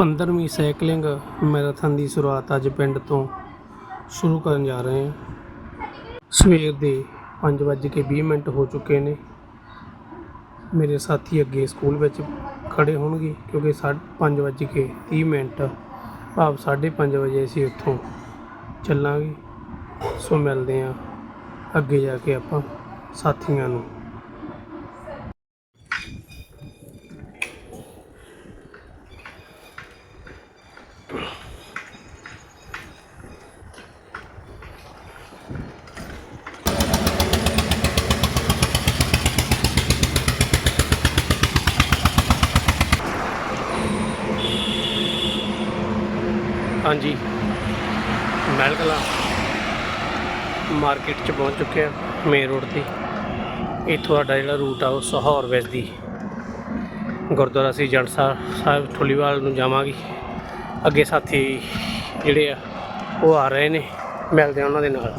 15ਵੀਂ cycling marathon ਦੀ ਸ਼ੁਰੂਆਤ ਅੱਜ ਪਿੰਡ ਤੋਂ ਸ਼ੁਰੂ ਕਰਨ ਜਾ ਰਹੇ ਹਾਂ। ਸਵੇਰ ਦੇ 5:20 ਮਿੰਟ ਹੋ ਚੁੱਕੇ ਨੇ। ਮੇਰੇ ਸਾਥੀ ਅੱਗੇ ਸਕੂਲ ਵਿੱਚ ਖੜੇ ਹੋਣਗੇ ਕਿਉਂਕਿ 5:30 ਮਿੰਟ, ਭਾਵ 5:30 ਵਜੇ ਅਸੀਂ ਉੱਥੋਂ ਚੱਲਾਂਗੇ। ਸੋ ਮਿਲਦੇ ਹਾਂ ਅੱਗੇ ਜਾ ਕੇ ਆਪਾਂ ਸਾਥੀਆਂ ਨੂੰ। ਹਾਂਜੀ। ਮਹਿਲ ਮੈਲਕਲਾ ਮਾਰਕੀਟ ਚ ਪਹੁੰਚ ਚੁੱਕੇ ਆ ਮੇਨ ਰੋਡ ਤੇ। ਇੱਥੋਂ ਸਾਡਾ ਜਿਹੜਾ ਰੂਟ ਆ, ਉਹ ਸਹੌਰ ਵੈਸਦੀ ਗੁਰਦੁਆਰਾ ਸ੍ਰੀ ਜੰਡ ਸਾਹਿਬ ਸਾਹਿਬ ਠੁੱਲੀਵਾਲ ਨੂੰ ਜਾਵਾਂਗੇ। ਅੱਗੇ ਸਾਥੀ ਜਿਹੜੇ ਆ, ਉਹ ਆ ਰਹੇ ਨੇ। ਮਿਲਦੇ ਆ ਉਹਨਾਂ ਦੇ ਨਾਲ।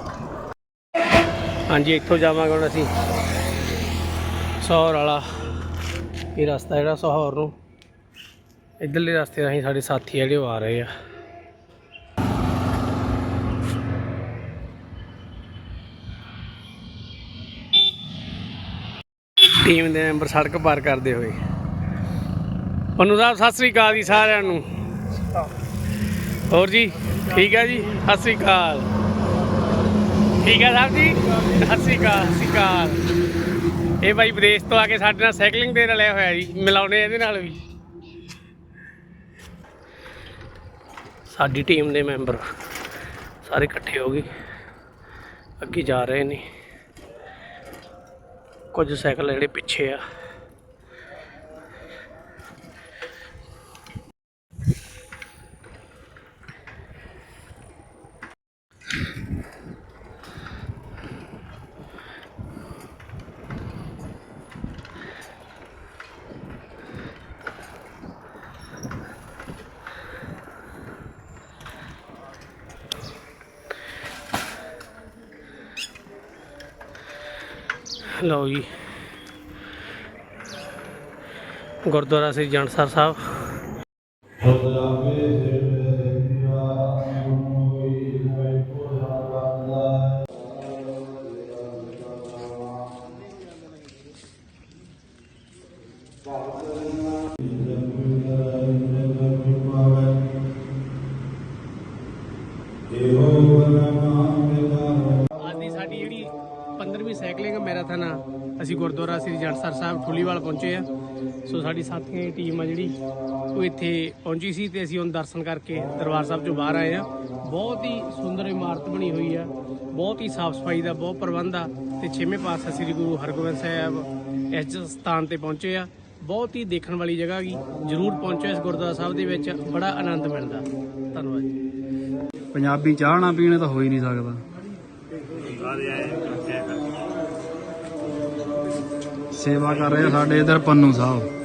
ਹਾਂਜੀ, ਇੱਥੋਂ ਜਾਵਾਂਗੇ ਹੁਣ ਅਸੀਂ। ਸਹੌਰ ਵਾਲਾ ਇਹ ਰਸਤਾ ਜਿਹੜਾ ਸਹੌਰ ਨੂੰ, ਇੱਧਰਲੇ ਰਸਤੇ ਰਾਹੀਂ ਸਾਡੇ ਸਾਥੀ ਜਿਹੜੇ ਉਹ ਆ ਰਹੇ ਆ। ਟੀਮ ਦੇ ਮੈਂਬਰ ਸੜਕ ਪਾਰ ਕਰਦੇ ਹੋਏ। ਪਨੂ ਸਾਹਿਬ ਸਤਿ ਸ੍ਰੀ ਅਕਾਲ ਜੀ ਸਾਰਿਆਂ ਨੂੰ। ਹੋਰ ਜੀ, ਠੀਕ ਹੈ ਜੀ? ਸਤਿ ਸ੍ਰੀ ਅਕਾਲ। ਠੀਕ ਹੈ ਸਾਹਿਬ ਜੀ? ਸਤਿ ਸ੍ਰੀ ਅਕਾਲ, ਸਤਿ ਸ੍ਰੀ ਅਕਾਲ। ਇਹ ਬਾਈ ਵਿਦੇਸ਼ ਤੋਂ ਆ ਕੇ ਸਾਡੇ ਨਾਲ ਸਾਈਕਲਿੰਗ ਦੇ ਰਲਿਆ ਹੋਇਆ ਜੀ, ਮਿਲਾਉਣੇ ਇਹਦੇ ਨਾਲ ਵੀ। ਸਾਡੀ ਟੀਮ ਦੇ ਮੈਂਬਰ ਸਾਰੇ ਇਕੱਠੇ ਹੋ ਗਏ। ਅੱਗੇ ਜਾ ਰਹੇ ਨੇ। ਕੁਝ ਸਾਈਕਲ ਜਿਹੜੇ ਪਿੱਛੇ ਆ। ਲਓ ਜੀ। ਗੁਰਦੁਆਰਾ ਸ੍ਰੀ ਜੰਡਸਰ ਸਾਹਿਬ। 15ਵੀਂ ਸਾਈਕਲਿੰਗ ਮੈਰਾਥਨ ਆ ਅਸੀਂ ਗੁਰਦੁਆਰਾ ਸ੍ਰੀ ਜੰਡਸਰ ਸਾਹਿਬ ਠੁੱਲੀਵਾਲ ਪਹੁੰਚੇ ਆ। ਸੋ ਸਾਡੀ ਸਾਥੀਆਂ ਦੀ ਟੀਮ ਆ ਜਿਹੜੀ, ਉਹ ਇੱਥੇ ਪਹੁੰਚੀ ਸੀ ਤੇ ਅਸੀਂ ਹੁਣ ਦਰਸ਼ਨ ਕਰਕੇ ਦਰਬਾਰ ਸਾਹਿਬ ਚੋਂ ਬਾਹਰ ਆਏ ਆ। ਬਹੁਤ ਹੀ ਸੁੰਦਰ ਇਮਾਰਤ ਬਣੀ ਹੋਈ ਆ, ਬਹੁਤ ਹੀ ਸਾਫ਼ ਸਫ਼ਾਈ ਦਾ ਬਹੁਤ ਪ੍ਰਬੰਧ ਆ ਤੇ ਛੇਵੇਂ ਪਾਤਸ਼ਾਹ ਸ੍ਰੀ ਗੁਰੂ ਹਰਗੋਬਿੰਦ ਸਾਹਿਬ ਇਸ ਸਥਾਨ ਤੇ ਪਹੁੰਚੇ ਆ। ਬਹੁਤ ਹੀ ਦੇਖਣ ਵਾਲੀ ਜਗ੍ਹਾ ਹੈਗੀ ਜਰੂਰ ਪਹੁੰਚੋ ਇਸ ਗੁਰਦੁਆਰਾ ਸਾਹਿਬ ਦੇ ਵਿੱਚ, ਬੜਾ ਆਨੰਦ ਮਿਲਦਾ। ਧੰਨਵਾਦ ਜੀ। ਪੰਜਾਬੀ ਚਾਹ ਨਾ ਪੀਣੇ ਤਾਂ ਹੋ ਹੀ ਨਹੀਂ ਸਕਦਾ। ਸੇਵਾ ਕਰ ਰਹੇ ਆ ਸਾਡੇ ਇਧਰ ਪੰਨੂ ਸਾਹਿਬ।